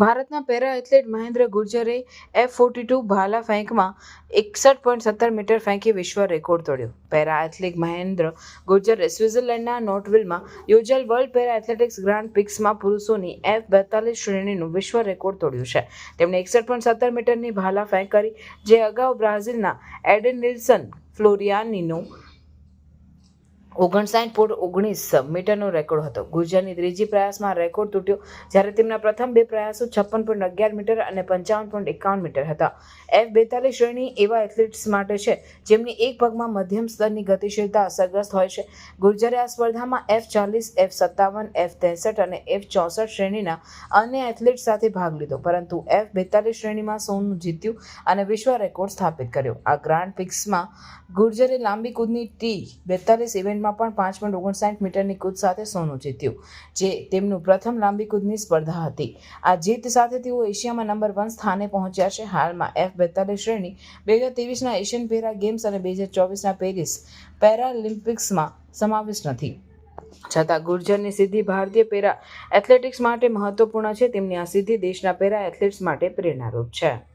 ભારતના para athlete Mahendra ગુર્જરે F forty two ભાલા ફેંકમાં એકસઠ પોઈન્ટ સત્તર મીટર ફેંકી વિશ્વ રેકોર્ડ તોડ્યો. પેરા એથ્લેટ મહેન્દ્ર ગુર્જરે સ્વિટ્ઝરલેન્ડના નોટવિલમાં યોજાયેલ વર્લ્ડ પેરા એથ્લેટિક્સ ગ્રાન્ડ પિક્સમાં પુરુષોની એફ બેતાલીસ શ્રેણીનું વિશ્વ રેકોર્ડ તોડ્યું છે. તેમણે એકસઠ પોઈન્ટ સત્તર મીટરની ભાલા ફેંક કરી, જે અગાઉ બ્રાઝિલના એડન નિલ્સન ફ્લોરિયાનીનો ઓગણસાઠ પોઈન્ટ ઓગણીસ મીટરનો રેકોર્ડ હતો. ગુર્જરની ત્રીજી પ્રયાસમાં રેકોર્ડ તૂટ્યો જ્યારે તેમના પ્રથમ બે પ્રયાસો છપ્પન પોઈન્ટ અગિયાર મીટર અને પંચાવન પોઈન્ટ એકાવન મીટર હતા. એફ બેતાલીસ શ્રેણી એવા એથ્લેટ્સ માટે છે જેમની એક પગમાં મધ્યમ સ્તરની ગતિશીલતા અસરગ્રસ્ત હોય છે. ગુર્જરે આ સ્પર્ધામાં એફ ચાલીસ, એફ સત્તાવન, એફ ત્રેસઠ અને એફ ચોસઠ શ્રેણીના અન્ય એથ્લેટ સાથે ભાગ લીધો. પરંતુ એફ બેતાલીસ શ્રેણીમાં સોનું જીત્યું અને વિશ્વ રેકોર્ડ સ્થાપિત કર્યો. આ ગ્રાન્ડ પિક્સમાં ગુર્જરે લાંબી કૂદની ટી બેતાલીસ ઇવેન્ટમાં પણ પાંચ ઓગણસાઠ મીટરની કૂદ સાથે સોનું જીત્યું, જે તેમનું પ્રથમ લાંબી કૂદની સ્પર્ધા હતી. આ જીત સાથે તેઓ એશિયામાં નંબર વન સ્થાને પહોંચ્યા છે. હાલમાં એફ બેતાલીસ શ્રેણી, બે હજાર ત્રેવીસના એશિયન પેરા ગેમ્સ અને બે હજાર ચોવીસના પેરિસ પેરાલિમ્પિક્સમાં સમાવેશ નથી. છતાં ગુર્જરની સિદ્ધિ ભારતીય પેરા એથ્લેટિક્સ માટે મહત્વપૂર્ણ છે. તેમની આ સિદ્ધિ દેશના પેરા એથ્લેટ્સ માટે પ્રેરણારૂપ છે.